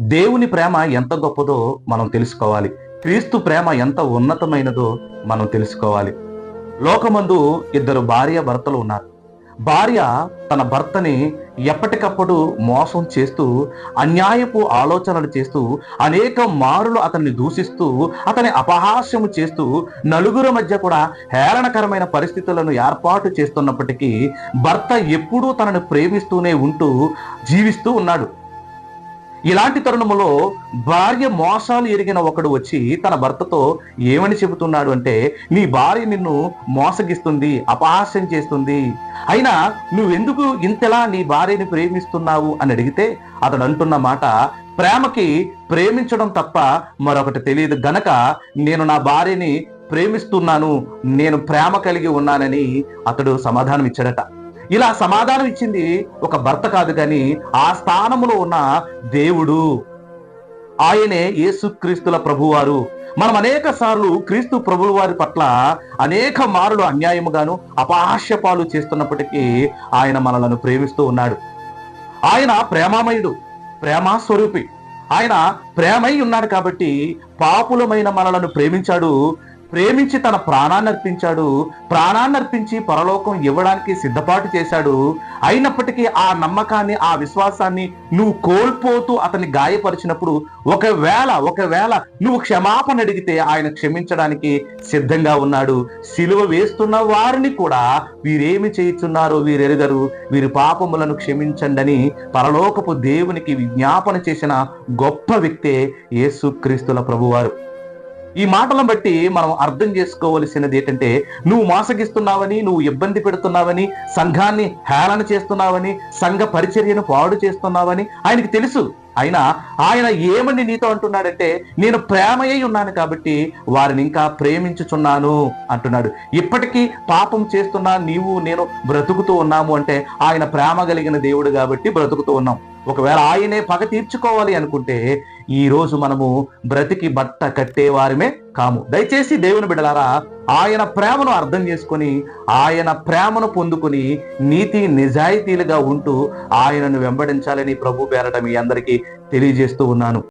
దేవుని ప్రేమ ఎంత గొప్పదో మనం తెలుసుకోవాలి. క్రీస్తు ప్రేమ ఎంత ఉన్నతమైనదో మనం తెలుసుకోవాలి. లోకమందు ఇద్దరు భార్య భర్తలు ఉన్నారు. భార్య తన భర్తని ఎప్పటికప్పుడు మోసం చేస్తూ అన్యాయపు ఆలోచనలు చేస్తూ అనేక మారులు అతన్ని దూషిస్తూ అతని అపహాస్యము చేస్తూ నలుగురు మధ్య కూడా హేళనకరమైన పరిస్థితులను ఏర్పాటు చేస్తున్నప్పటికీ భర్త ఎప్పుడూ తనను ప్రేమిస్తూనే ఉంటూ జీవిస్తూ ఉన్నాడు. ఇలాంటి తరుణములో భార్య మోసాలు ఎరిగిన ఒకడు వచ్చి తన భర్తతో ఏమని చెబుతున్నాడు అంటే నీ భార్య నిన్ను మోసగిస్తుంది అపహాస్యం చేస్తుంది. అయినా నువ్వెందుకు ఇంతలా నీ భార్యని ప్రేమిస్తున్నావు? అని అడిగితే అతడు అంటున్న మాట ప్రేమకి ప్రేమించడం తప్ప మరొకటి తెలియదు. గనక నేను నా భార్యని ప్రేమిస్తున్నాను నేను ప్రేమ కలిగి ఉన్నానని అతడు సమాధానం ఇచ్చాడట ఇలా సమాధానం ఇచ్చింది ఒక భర్త కాదు కానీ ఆ స్థానములో ఉన్న దేవుడు. ఆయనే యేసుక్రీస్తుల ప్రభువారు. మనం అనేక సార్లు క్రీస్తు ప్రభుల వారి పట్ల అనేక మారులు అన్యాయముగాను అపహాస్యపాలు చేస్తున్నప్పటికీ ఆయన మనలను ప్రేమిస్తూ ఉన్నాడు. ఆయన ప్రేమామయుడు ప్రేమా స్వరూపి ఆయన ప్రేమై ఉన్నాడు కాబట్టి పాపులమైన మనలను ప్రేమించాడు ప్రేమించి తన ప్రాణాన్ని అర్పించాడు. ప్రాణాన్ని అర్పించి పరలోకం ఇవ్వడానికి సిద్ధపాటు చేశాడు. అయినప్పటికీ ఆ నమ్మకాన్ని ఆ విశ్వాసాన్ని నువ్వు కోల్పోతూ అతన్ని గాయపరిచినప్పుడు ఒకవేళ ఒకవేళ నువ్వు క్షమాపణ అడిగితే ఆయన క్షమించడానికి సిద్ధంగా ఉన్నాడు. సిలువ వేస్తున్న వారిని కూడా వీరేమి చేయుచున్నారో వీరెరుగరు. వీరి పాపములను క్షమించండి పరలోకపు దేవునికి విజ్ఞాపన చేసిన గొప్ప వ్యక్తే యేసుక్రీస్తుల ప్రభువారు. ఈ మాటలను బట్టి మనం అర్థం చేసుకోవలసినది ఏంటంటే నువ్వు మోసగిస్తున్నావని నువ్వు ఇబ్బంది పెడుతున్నావని సంఘాన్ని హేళన చేస్తున్నావని సంఘ పరిచర్యను పాడు చేస్తున్నావని ఆయనకి తెలుసు. అయినా ఆయన ఏమని నీతో అంటున్నాడంటే నేను ప్రేమయ్యి ఉన్నాను కాబట్టి వారిని ఇంకా ప్రేమించుచున్నాను అంటున్నాడు. ఇప్పటికీ పాపం చేస్తున్నా నీవు నేను బ్రతుకుతూ ఉన్నాము అంటే ఆయన ప్రేమ కలిగిన దేవుడు కాబట్టి బ్రతుకుతూ ఉన్నాం. ఒకవేళ ఆయనే పగ తీర్చుకోవాలి అనుకుంటే ఈ రోజు మనము బ్రతికి బట్ట కట్టేవారమే కాము. దయచేసి దేవుని బిడలారా ఆయన ప్రేమను అర్థం చేసుకొని ఆయన ప్రేమను పొందుకొని నీతి నిజాయితీలుగా ఉంటూ ఆయనను వెంబడించాలని ప్రభు పేరట మీ అందరికీ తెలియజేస్తూ ఉన్నాను.